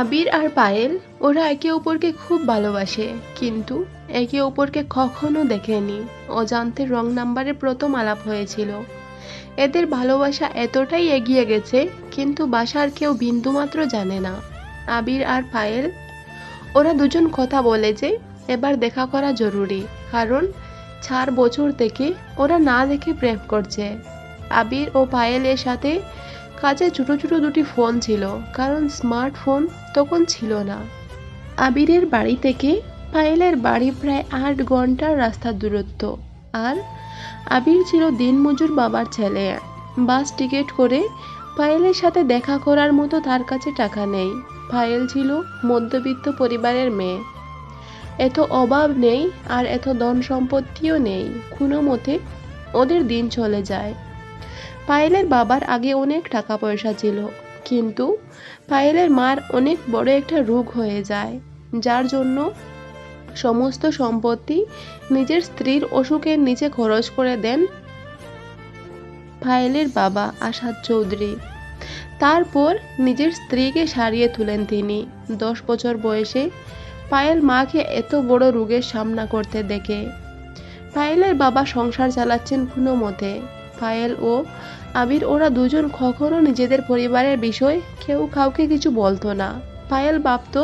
আবির আর পায়েল, ওরা একে অপরকে খুব ভালোবাসে, কিন্তু একে অপরকে কখনো দেখেনি। অজান্তে রং নাম্বারে প্রথম আলাপ হয়েছিল। এদের ভালোবাসা এতটাই এগিয়ে গেছে, কিন্তু বাসার কেউ বিন্দুমাত্র জানে না। আবির আর পায়েল, ওরা দুজন কথা বলে যে, এবার দেখা করা জরুরি, কারণ চার বছর থেকে ওরা না দেখে প্রেম করছে। আবির ও পায়েলের সাথে কাছে ছোটো ছোটো দুটি ফোন ছিল, কারণ স্মার্টফোন তখন ছিল না। আবিরের বাড়ি থেকে পায়েলের বাড়ি প্রায় আট ঘণ্টার রাস্তার দূরত্ব, আর আবির ছিল দিনমজুর বাবার ছেলে। বাস টিকিট করে পায়েলের সাথে দেখা করার মতো তার কাছে টাকা নেই। পায়েল ছিল মধ্যবিত্ত পরিবারের মেয়ে। এত অভাব নেই আর এত ধন সম্পত্তিও নেই। কোনো মতে ওদের দিন চলে যায়। পায়েলের বাবার আগে অনেক টাকা পয়সা ছিল, কিন্তু পায়েলের মার অনেক বড় একটা রোগ হয়ে যায়, যার জন্য সমস্ত সম্পত্তি নিজের স্ত্রীর অসুখের নিচে খরচ করে দেন পায়েলের বাবা আসাদ চৌধুরী। তারপর নিজের স্ত্রীকে সারিয়ে তুলেন তিনি। দশ বছর বয়সে পায়েল মাকে এত বড় রোগের সামনা করতে দেখে। পায়েলের বাবা সংসার চালাচ্ছেন কোনো মতে। পায়েল ও আবির ওরা দুজন কখনো নিজেদের পরিবারের বিষয় কেউ কাউকে কিছু বলতো না। পায়েল ভাবত,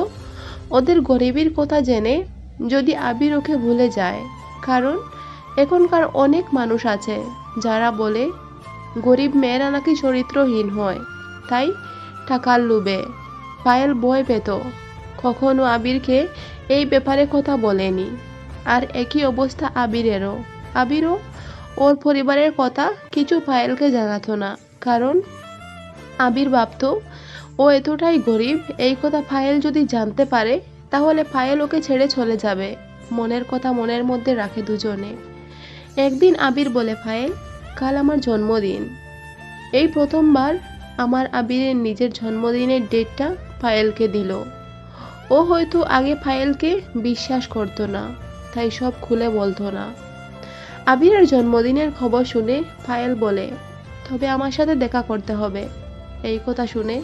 ওদের গরিবের কথা জেনে যদি আবির ওকে ভুলে যায়, কারণ এখনকার অনেক মানুষ আছে যারা বলে, গরিব মেয়েরা নাকি চরিত্রহীন হয়, তাই টাকার লোভে। পায়েল ভয় পেত, কখনো আবিরকে এই ব্যাপারে কথা বলেনি। আর একই অবস্থা আবিরেরও আবিরও ওর পরিবারের কথা কিছু পায়েলকে জানাতো না, কারণ আবির ভাবত ও এতটাই গরিব, এই কথা পায়েল যদি জানতে পারে, তাহলে পায়েল ওকে ছেড়ে চলে যাবে, মনের কথা মনের মধ্যে রাখে দুজনে। একদিন আবির বলে পায়েল কাল আমার জন্মদিন। এই প্রথমবার আমার আবিরের নিজের জন্মদিনের ডেটটা পায়েলকে দিল। ও হয়তো আগে পায়েলকে বিশ্বাস করতো না, তাই সব খুলে বলতো না। আবিরের জন্মদিনের খবর শুনে পায়েল বলে, তবে আমার সাথে দেখা করতে হবে। এই কথা শুনে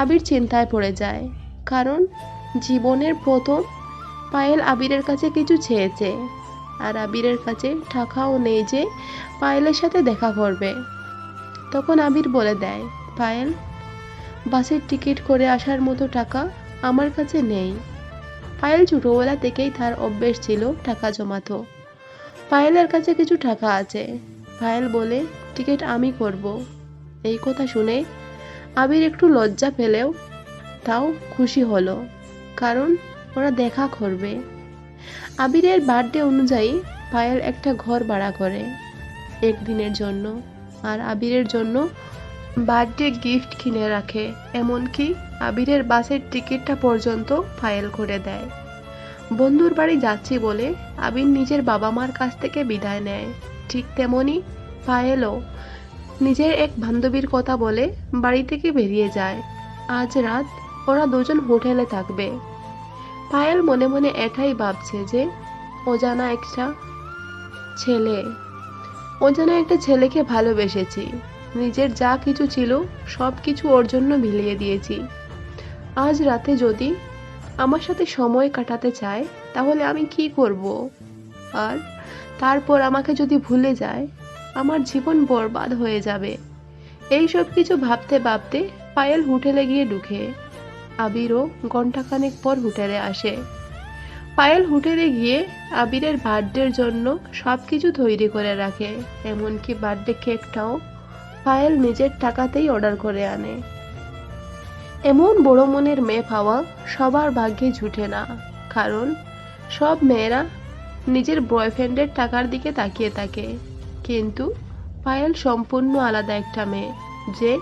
আবির চিন্তায় পড়ে যায়, কারণ জীবনের প্রথম পায়েল আবিরের কাছে কিছু চেয়েছে, আর আবিরের কাছে টাকাও নেই যে পায়েলের সাথে দেখা করবে। তখন আবির বলে দেয় পায়েল বাসের টিকিট করে আসার মতো টাকা আমার কাছে নেই। পায়েল ছোটোবেলা থেকেই তার অভ্যেস ছিল টাকা জমাতো। পায়েলের কাছে কিছু টাকা আছে। পায়েল বলে, টিকিট আমি করব। এই কথা শুনে আবির একটু লজ্জা পেলেও তাও খুশি হলো, কারণ ওরা দেখা করবে। আবিরের বার্থডে অনুযায়ী পায়েল একটা ঘর ভাড়া করে একদিনের জন্য, আর আবিরের জন্য বার্থডে গিফট কিনে রাখে, এমনকি আবিরের বাসের টিকিটটা পর্যন্ত পায়েল করে দেয়। বন্ধুর বাড়ি যাচ্ছি বলে আবির নিজের বাবা মার কাছ থেকে বিদায় নেয়। ঠিক তেমনি পায়েলও নিজের এক বান্ধবীর কথা বলে বাড়ি থেকে বেরিয়ে যায়। আজ রাত ওরা দুজন হোটেলে থাকবে। পায়েল মনে মনে এটাই ভাবছে যে অজানা একটা ছেলে। অজানা একটা ছেলেকে ভালোবেসেছি। নিজের যা কিছু ছিল সব কিছু ওর জন্য মিলিয়ে দিয়েছি। আজ রাতে যদি আমার সাথে সময় কাটাতে চায়, তাহলে আমি কি করব? আর তারপর আমাকে যদি ভুলে যায়, আমার জীবন বরবাদ হয়ে যাবে। এই সব কিছু ভাবতে ভাবতে পায়েল হোটেলে গিয়ে ঢুকে। আবিরও ঘন্টাখানেক পর হোটেলে আসে। পায়েল হোটেলে গিয়ে আবিরের বার্থডের জন্য সব কিছু তৈরি করে রাখে, এমনকি বার্থডে কেকটাও পায়েল নিজের টাকাতেই অর্ডার করে আনে। এমন বড় মনের মেয়ে পাওয়া সবার ভাগ্যে জুটে না। কারণ সব মেয়েরা নিজের বয়ফ্রেন্ডের টাকার দিকে তাকিয়ে থাকে। কিন্তু পায়েল সম্পূর্ণ আলাদা একটা মেয়ে, যে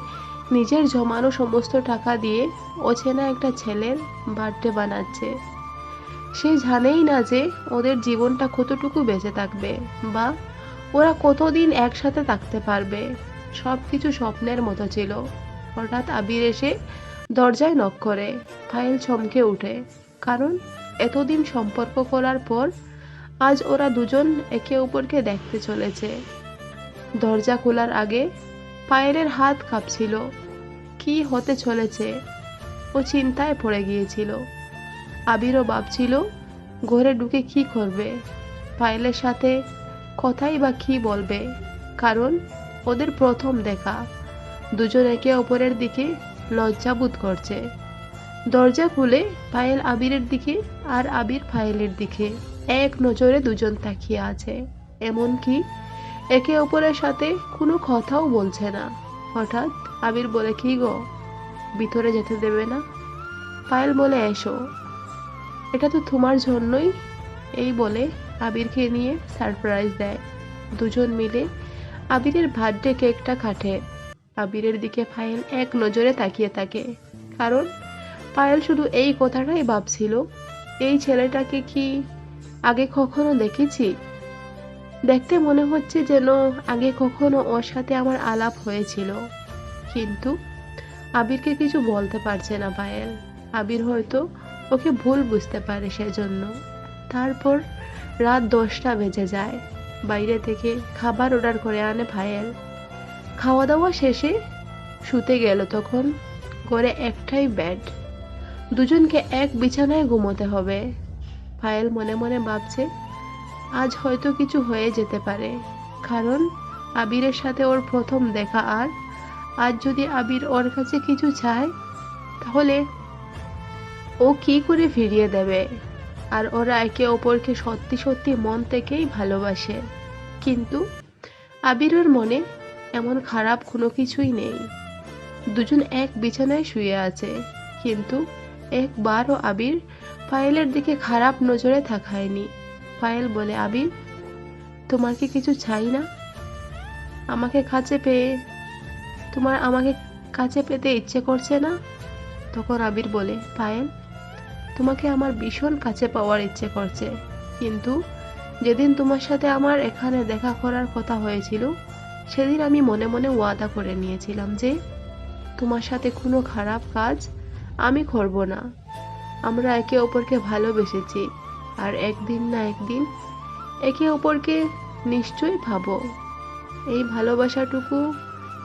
নিজের জমানো সমস্ত টাকা দিয়ে অচেনা একটা ছেলের বার্থডে বানাচ্ছে। সে জানেই না যে ওদের জীবনটা কতটুকু বেঁচে থাকবে বা ওরা কতদিন একসাথে থাকতে পারবে। সব কিছু স্বপ্নের মতো ছিল। হঠাৎ আবির এসে দরজায় নক করে, ফাইল চমকে উঠে। কারণ, এতদিন সম্পর্ক করার পর, আজ ওরা দুজন একে অপরকে দেখতে চলেছে। দরজা খোলার আগে পায়েলের হাত কাঁপছিল। কি হতে চলেছে? ও চিন্তায় পড়ে গিয়েছিল। আবিরও ভাবছিল, ঘরে ঢুকে কি করবে? পায়েলের সাথে কথাই বা কি বলবে? কারণ, ওদের প্রথম দেখা। দুজন একে অপরের দিকে লজ্জাবোধ করছে। দরজা খুলে পায়েল আবিরের দিকে আর আবির পায়েলের দিকে। এক নজরে দুজন তাকিয়ে আছে। এমনকি একে অপরের সাথে কোনো কথাও বলছে না। হঠাৎ আবির বলে, কি গো? ভিতরে যেতে দেবে না? পায়েল বলে, এসো। এটা তো তোমার জন্যই। এই বলে আবিরকে নিয়ে সারপ্রাইজ দেয়। দুজন মিলে আবিরের বার্থডে কেকটা কাটে। আবিরের দিকে পায়েল এক নজরে তাকিয়ে থাকে। কারণ পায়েল শুধু এই কথাটাই ভাবছিল, এই ছেলেটাকে কি আগে কখনো দেখেছি? দেখতে মনে হচ্ছে যেন আগে কখনো ওর সাথে আমার আলাপ হয়েছিল। কিন্তু আবিরকে কিছু বলতে পারছে না পায়েল আবির হয়তো ওকে ভুল বুঝতে পারে সেজন্য। তারপর রাত দশটা বেজে যায়। বাইরে থেকে খাবার অর্ডার করে আনে পায়েল খাওয়া দাওয়া শেষে শুতে গেল তখন ঘরে একটাই ব্যাড দুজনকে এক বিছানায় ঘুমোতে হবে। পায়েল মনে মনে ভাবছে, আজ হয়তো কিছু হয়ে যেতে পারে। কারণ আবিরের সাথে ওর প্রথম দেখা আর, আজ যদি আবির ওর কাছে কিছু চায়, তাহলে ও কি করে ফিরিয়ে দেবে? আর ওরা একে অপরকে সত্যি সত্যি মন থেকেই ভালোবাসে। কিন্তু আবিরের মনে এমন খারাপ কোনো কিছুই নেই। দুজন এক বিছানায় শুয়ে আছে, কিন্তু একবারও আবির পায়েলের দিকে খারাপ নজরে থাকায়নি পায়েল বলে, আবির, তোমার কি কিছু চাই না? আমাকে কাছে পেয়ে, তোমার আমাকে কাছে পেতে ইচ্ছে করছে না? তখন আবির বলে, পায়েল, তোমাকে আমার ভীষণ কাছে পাওয়ার ইচ্ছে করছে। কিন্তু যেদিন তোমার সাথে আমার এখানে দেখা করার কথা হয়েছিল সেদিন আমি মনে মনে ওয়াদা করে নিয়েছিলাম যে, তোমার সাথে কোনো খারাপ কাজ আমি করব না। আমরা একে অপরকে ভালোবেসেছি আর একদিন না একদিন একে অপরকে নিশ্চয়ই ভাবো। এই ভালোবাসাটুকু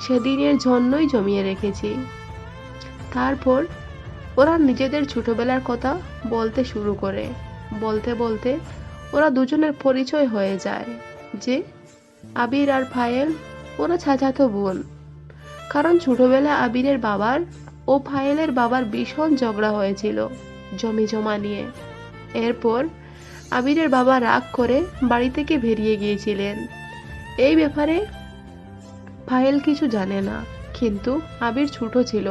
সেদিনের জন্যই জমিয়ে রেখেছি। তারপর ওরা নিজেদের ছোটবেলার কথা বলতে শুরু করে। বলতে বলতে ওরা দুজনের পরিচয় হয়ে যায় যে, আবির আর ফায়েল ওরা চাচাতো বোন। কারণ ছোটবেলায় আবিরের বাবার ও ফায়েলের বাবার ভীষণ ঝগড়া হয়েছিল জমি জমা নিয়ে। এরপর আবিরের বাবা রাগ করে বাড়ি থেকে বেরিয়ে গিয়েছিলেন। এই ব্যাপারে ফায়েল কিছু জানে না, কিন্তু আবির ছোট ছিল।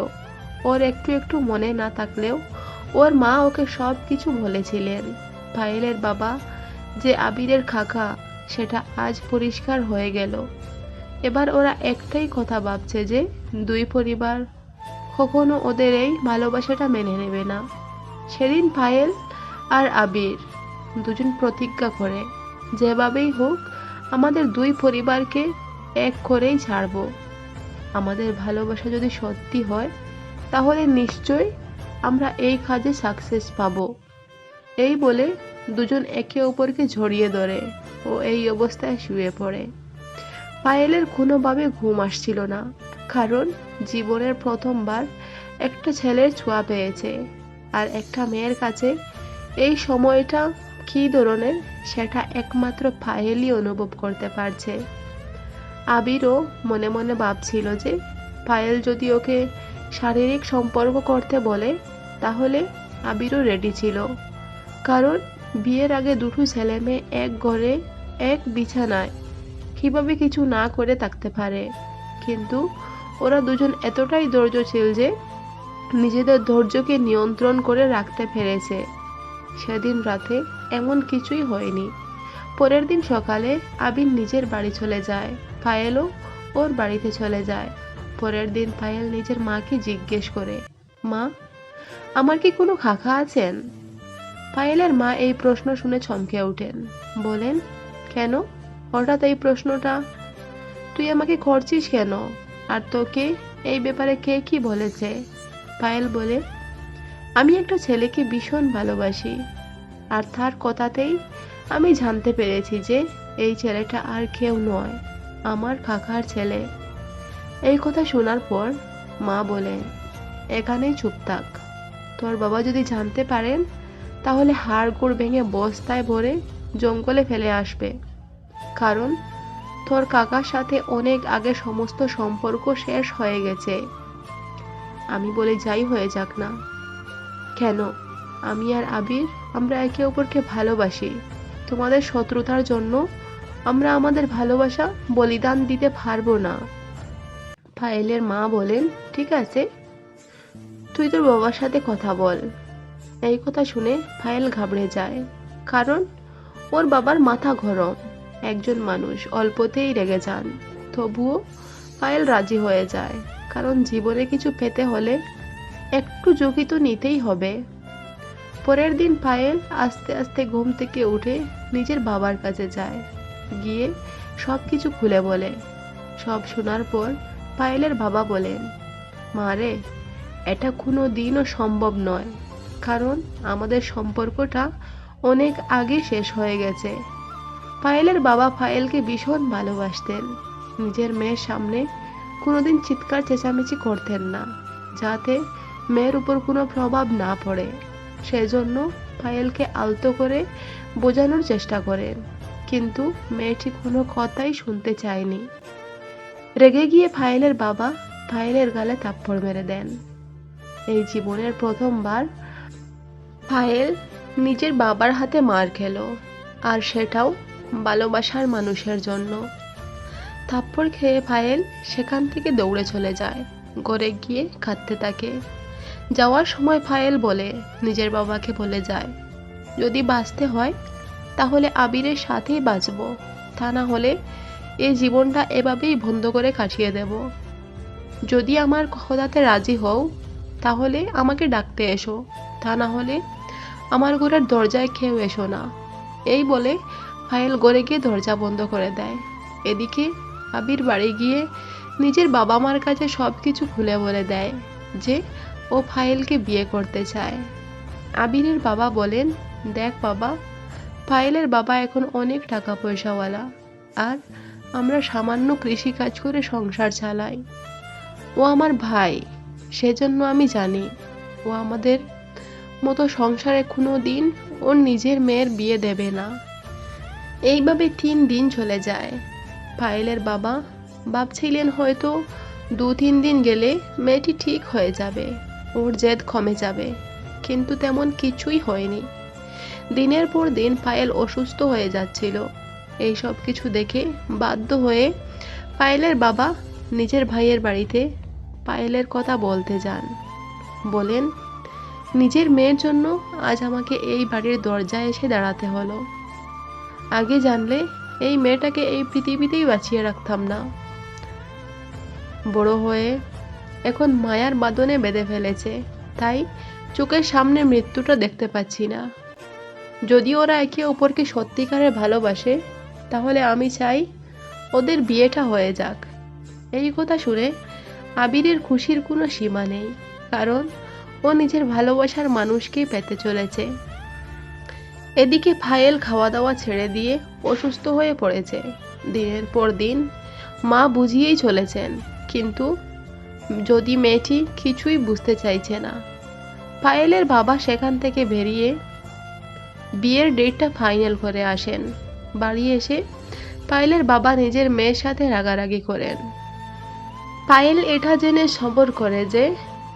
ওর একটু একটু মনে না থাকলেও ওর মা ওকে সব কিছু বলেছিলেন। ফায়েলের বাবা যে আবিরের খাকা সেটা আজ পরিষ্কার হয়ে গেল। এবার ওরা একটাই কথা ভাবছে যে দুই পরিবার কখনো ওদের এই ভালোবাসাটা মেনে নেবে না। সেদিন পায়েল আর আবির দুজন প্রতিজ্ঞা করে, যেভাবেই হোক, আমাদের দুই পরিবারকে এক করেই ছাড়বো। আমাদের ভালোবাসা যদি সত্যি হয়, তাহলে নিশ্চয় আমরা এই কাজে সাকসেস পাবো। এই বলে দুজন একে অপরকে জড়িয়ে ধরে ও এই অবস্থায় শুয়ে পড়ে। পায়েলের কোনোভাবে ঘুম আসছিল না, কারণ জীবনের প্রথমবার একটা ছেলের ছোঁয়া পেয়েছে আর একটা মেয়ের কাছে এই সময়টা কী ধরনের সেটা একমাত্র পায়েলই অনুভব করতে পারছে। আবিরও মনে মনে ভাবছিল যে পায়েল যদি ওকে শারীরিক সম্পর্ক করতে বলে, তাহলে আবিরও রেডি ছিল। কারণ বিয়ের আগে দুটো ছেলে মেয়ে এক ঘরে, এক বিছানায় কীভাবে কিছু না করে থাকতে পারে। কিন্তু ওরা দুজন এতটাই ধৈর্যশীল যে নিজেদের ধৈর্যকে নিয়ন্ত্রণ করে রাখতে পেরেছে। সেদিন রাতে এমন কিছুই হয়নি। পরের দিন সকালে আবির নিজের বাড়ি চলে যায়, পায়েলও ওর বাড়িতে চলে যায়। পরের দিন পায়েল নিজের মাকে জিজ্ঞেস করে, মা, আমার কি কোনো খাখা আছেন? পায়েলের মা এই প্রশ্ন শুনে চমকে ওঠেন। বলেন, কেন? হঠাৎ এই প্রশ্নটা, তুই আমাকে করছিস কেন? আর তোকে এই ব্যাপারে কে কি বলেছে? পায়েল বলে, আমি একটা ছেলেকে ভীষণ ভালোবাসি। আর তার কথাতেই আমি জানতে পেরেছি যে এই ছেলেটা আর কেউ নয়, আমার কাকার ছেলে। এই কথা শোনার পর মা বলে, এখানেই চুপ থাক। তোর বাবা যদি জানতে পারেন, তাহলে হাড় গোড় ভেঙে বস্তায় ভরে জঙ্গলে ফেলে আসবে। কারণ তোর কাকার সাথে অনেক আগে সমস্ত সম্পর্ক শেষ হয়ে গেছে। আমি বলে যাই হয়ে যাক না। কেন? আমি আর আবির আমরা একে অপরকে ভালোবাসি। তোমাদের শত্রুতার জন্য আমরা আমাদের ভালোবাসা বলিদান দিতে পারব না। ফাইলের মা বলেন, ঠিক আছে। তুই তোর বাবার সাথে কথা বল। এই কথা শুনে ফাইল ঘাবড়ে যায়, কারণ ওর বাবার মাথা গরম। একজন মানুষ অল্পতেই রেগে যান। তবুও পায়েল রাজি হয়ে যায়, কারণ জীবনে কিছু পেতে হলে একটু ঝুঁকি তো নিতেই হবে। পরের দিন পায়েল আস্তে আস্তে ঘুম থেকে উঠে নিজের বাবার কাছে যায়, গিয়ে সব কিছু খুলে বলে। সব শোনার পর পায়েলের বাবা বলেন, মা রে, এটা কোনো দিনও সম্ভব নয়, কারণ আমাদের সম্পর্কটা অনেক আগে শেষ হয়ে গেছে। পায়েলের বাবা পায়েলকে ভীষণ ভালোবাসতেন। নিজের মেয়ের সামনে কোনোদিন চিৎকার, চেঁচামেচি করতেন না, যাতে মেয়ের উপর কোনো প্রভাব না পড়ে। সেজন্য পায়েলকে আলতো করে বোঝানোর চেষ্টা করেন কিন্তু মেয়েটি কোনো কথাই শুনতে চায়নি। রেগে গিয়ে ফাইলের বাবা ফাইলের গালে থাপ্পড় মেরে দেন। এই জীবনের প্রথমবার ফাইল নিজের বাবার হাতে মার খেলো, আর সেটাও ভালোবাসার মানুষের জন্য। থাপ্পড় খেয়ে ফাইল সেখান থেকে দৌড়ে চলে যায়, ঘরে গিয়ে কাঁদতে থাকে। যাওয়ার সময় ফাইল বলে, নিজের বাবাকে বলে যায়, যদি বাঁচতে হয়, তাহলে আবিরের সাথেই বাঁচব। তা না হলে এই জীবনটা এভাবেই বন্ধ করে কাটিয়ে দেব। যদি আমার কথাতে রাজি হও, তাহলে আমাকে ডাকতে এসো। তা না হলে আমার ঘরের দরজায় খেয়েও এসো না। এই বলে ফাইল গড়ে গিয়ে দরজা বন্ধ করে দেয়। এদিকে আবির বাড়ি গিয়ে নিজের বাবা মার কাছে সব কিছু খুলে বলে দেয় যে, ও ফাইলকে বিয়ে করতে চায়। আবিরের বাবা বলেন, দেখ বাবা, ফাইলের বাবা এখন অনেক টাকা পয়সাওয়ালা আর আমরা সামান্য কৃষি কাজ করে সংসার চালাই। ও আমার ভাই, সেজন্য আমি জানি। ও আমাদের মতো সংসারে কোনো দিন ওর নিজের মেয়ের বিয়ে দেবে না। এইভাবে তিন দিন চলে যায়। পায়েলের বাবা ভাবছিলেন হয়তো দু তিন দিন গেলে মেয়েটি ঠিক হয়ে যাবে, ওর জেদ কমে যাবে, কিন্তু তেমন কিছুই হয়নি। দিনের পর দিন পায়েল অসুস্থ হয়ে যাচ্ছিল। এই সব কিছু দেখে বাধ্য হয়ে পায়েলের বাবা নিজের ভাইয়ের বাড়িতে পায়েলের কথা বলতে যান। বলেন, নিজের মেয়ের জন্য আজ আমাকে এই বাড়ির দরজায় এসে দাঁড়াতে হলো। আগে জানলে এই মেয়েটাকে এই পৃথিবীতেই বাঁচিয়ে রাখতাম না। বড় হয়ে এখন মায়ার বাদনে বেঁধে ফেলেছে, তাই চোখের সামনে মৃত্যুটা দেখতে পাচ্ছি না। যদি ওরা একে অপরকে সত্যিকারে ভালোবাসে, তাহলে আমি চাই ওদের বিয়েটা হয়ে যাক। এই কথা শুনে আবিরের খুশির কোনো সীমা নেই, কারণ ও নিজের ভালোবাসার মানুষকেই পেতে চলেছে। এদিকে ফাইল খাওয়া দাওয়া ছেড়ে দিয়ে অসুস্থ হয়ে পড়েছে। দিনের পর দিন মা বুঝিয়েই চলেছেন, কিন্তু যদি মেয়েটি কিছুই বুঝতে চাইছে না। পায়েলের বাবা সেখান থেকে বেরিয়ে বিয়ের ডেটটা ফাইনাল করে আসেন। বাড়ি এসে পায়েলের বাবা নিজের মেয়ের সাথে রাগারাগি করেন। পায়েল এটা জেনে সবর করে যে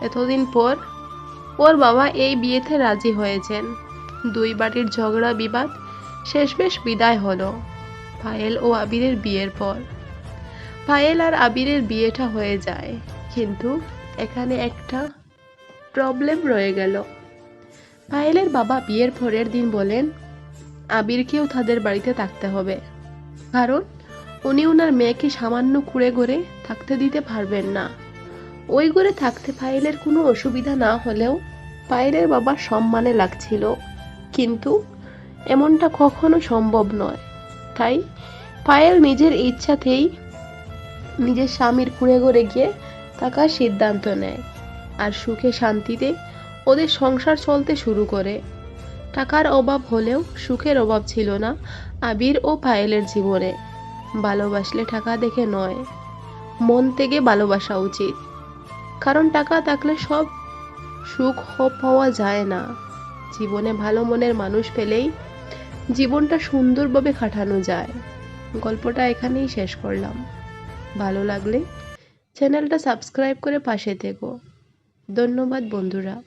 এতদিন পর ওর বাবা এই বিয়েতে রাজি হয়েছেন। দুই বাড়ির ঝগড়া, বিবাদ, শেষমেশ বিদায় হলো পায়েল ও আবিরের বিয়ের পর। পায়েল আর আবিরের বিয়েটা হয়ে যায়, কিন্তু এখানে একটা প্রবলেম রয়ে গেল। পায়েলের বাবা বিয়ের পরের দিন বলেন, আবিরকেও তাদের বাড়িতে থাকতে হবে। কারণ উনি ওনার মেয়েকে সামান্য কুড়ে ঘরে থাকতে দিতে পারবেন না। ওই ঘরে থাকতে পায়েলের কোনো অসুবিধা না হলেও পায়েলের বাবার সম্মানে লাগছিল। কিন্তু এমনটা কখনো সম্ভব নয়। তাই পায়েল নিজের ইচ্ছাতেই নিজের স্বামীর কুড়ে ঘরে গিয়ে থাকার সিদ্ধান্ত নেয় আর সুখে শান্তিতে ওদের সংসার চলতে শুরু করে। টাকার অভাব হলেও সুখের অভাব ছিল না আবির ও পায়েলের জীবনে। ভালোবাসলে টাকা দেখে নয়, মন থেকে ভালোবাসা উচিত। কারণ টাকা থাকলে সব সুখ পাওয়া যায় না। জীবনে ভালো মনের মানুষ পেলেই জীবনটা সুন্দরভাবে কাটানো যায়। গল্পটা এখানেই শেষ করলাম। ভালো লাগলে চ্যানেলটা সাবস্ক্রাইব করে পাশে থেকো। ধন্যবাদ বন্ধুরা।